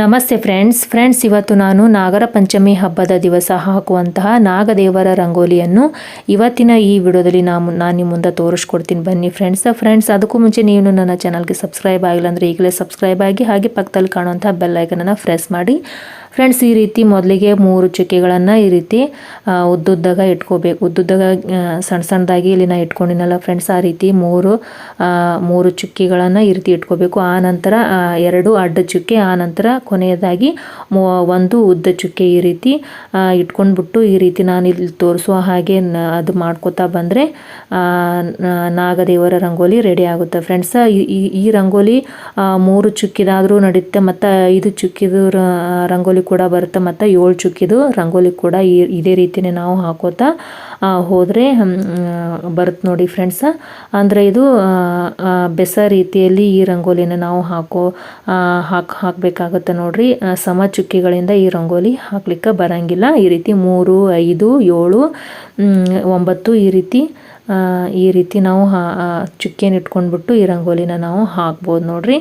ನಮಸ್ತೆ friends. Friends, ಇವತ್ತು ನಾನು ನಾಗರ ಪಂಚಮಿ ಹಬ್ಬದ ದಿವಸ ಹಾಕುವಂತಹ ನಾಗದೇವರ ರಂಗೋಲಿಯನ್ನು ಇವತ್ತಿನ ಈ ವಿಡಿಯೋದಲ್ಲಿ ನಾನು ನಾನು ನಿಮ್ಮ ಮುಂದೆ ತೋರಿಸ್ಕೊಡ್ತೀನಿ. ಬನ್ನಿ ಫ್ರೆಂಡ್ಸ್. ಫ್ರೆಂಡ್ಸ್, ಅದಕ್ಕೂ ಮುಂಚೆ ನೀವು ನನ್ನ ಚಾನಲ್ಗೆ ಸಬ್ಸ್ಕ್ರೈಬ್ ಆಗಿಲ್ಲ ಅಂದರೆ ಈಗಲೇ ಸಬ್ಸ್ಕ್ರೈಬ್ ಆಗಿ ಹಾಗೆ ಪಕ್ಕದಲ್ಲಿ ಕಾಣುವಂಥ ಬೆಲ್ಲೈಕನನ್ನು ಪ್ರೆಸ್ ಮಾಡಿ. ಫ್ರೆಂಡ್ಸ್ ಈ ರೀತಿ ಮೊದಲಿಗೆ ಮೂರು ಚುಕ್ಕೆಗಳನ್ನು ಈ ರೀತಿ ಉದ್ದುದ್ದಾಗ ಇಟ್ಕೋಬೇಕು. ಉದ್ದುದ್ದಾಗ ಸಣ್ಣ ಸಣ್ಣದಾಗಿ ಇಲ್ಲಿ ನಾ ಇಟ್ಕೊಂಡಿನಲ್ಲ ಫ್ರೆಂಡ್ಸ್ ಆ ರೀತಿ ಮೂರು ಮೂರು ಚುಕ್ಕಿಗಳನ್ನು ಈ ರೀತಿ ಇಟ್ಕೋಬೇಕು. ಆ ನಂತರ ಎರಡು ಅಡ್ಡ ಚುಕ್ಕೆ, ಆ ನಂತರ ಕೊನೆಯದಾಗಿ ಒಂದು ಉದ್ದ ಚುಕ್ಕೆ ಈ ರೀತಿ ಇಟ್ಕೊಂಡ್ಬಿಟ್ಟು ಈ ರೀತಿ ನಾನು ಇಲ್ಲಿ ತೋರಿಸುವ ಹಾಗೆ ಅದು ಮಾಡ್ಕೋತಾ ಬಂದರೆ ನಾಗದೇವರ ರಂಗೋಲಿ ರೆಡಿ ಆಗುತ್ತೆ. ಫ್ರೆಂಡ್ಸ್ ಈ ರಂಗೋಲಿ ಮೂರು ಚುಕ್ಕಿದಾದರೂ ನಡೆಯುತ್ತೆ ಮತ್ತು ಐದು ಚುಕ್ಕಿದ ರಂಗೋಲಿ ಕೂಡ ಬರುತ್ತೆ ಮತ್ತು ಏಳು ಚುಕ್ಕಿದು ರಂಗೋಲಿ ಕೂಡ ಈ, ಇದೇ ರೀತಿಯೇ ನಾವು ಹಾಕೋತಾ ಹೋದರೆ ಬರುತ್ತೆ ನೋಡಿ ಫ್ರೆಂಡ್ಸ್ ಅಂದರೆ ಇದು ಬೆಸ ರೀತಿಯಲ್ಲಿ ಈ ರಂಗೋಲಿನ ನಾವು ಹಾಕೋ ಹಾಕಿ, ಹಾಕಬೇಕಾಗುತ್ತೆ ನೋಡಿರಿ. ಸಮ ಚುಕ್ಕಿಗಳಿಂದ ಈ ರಂಗೋಲಿ ಹಾಕ್ಲಿಕ್ಕೆ ಬರಂಗಿಲ್ಲ. ಈ ರೀತಿ ಮೂರು, ಐದು, ಏಳು ಒಂಬತ್ತು ಈ ರೀತಿ ಈ ರೀತಿ ನಾವು ಹಾ ಚುಕ್ಕಿಯನ್ನು ಇಟ್ಕೊಂಡ್ಬಿಟ್ಟು ಈ ರಂಗೋಲಿನ ನಾವು ಹಾಕ್ಬೋದು ನೋಡ್ರಿ.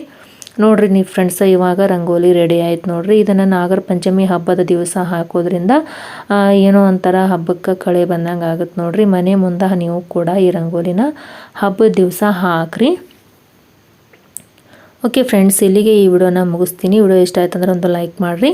ನೋಡ್ರಿ ನೀವು ಫ್ರೆಂಡ್ಸ್ ಇವಾಗ ರಂಗೋಲಿ ರೆಡಿ ಆಯ್ತು ನೋಡ್ರಿ. ಇದನ್ನು ನಾಗರ ಪಂಚಮಿ ಹಬ್ಬದ ದಿವಸ ಹಾಕೋದ್ರಿಂದ ಏನೋ ಒಂಥರ ಹಬ್ಬಕ್ಕೆ ಕಳೆ ಬಂದಂಗೆ ಆಗುತ್ತೆ ನೋಡ್ರಿ. ಮನೆ ಮುಂದೆ ನೀವು ಕೂಡ ಈ ರಂಗೋಲಿನ ಹಬ್ಬದ ದಿವಸ ಹಾಕ್ರಿ. ಓಕೆ ಫ್ರೆಂಡ್ಸ್ ಇಲ್ಲಿಗೆ ಈ ವಿಡಿಯೋನ ಮುಗಿಸ್ತೀನಿ. ವಿಡಿಯೋ ಇಷ್ಟ ಆಯ್ತು ಅಂದ್ರೆ ಒಂದು ಲೈಕ್ ಮಾಡಿರಿ.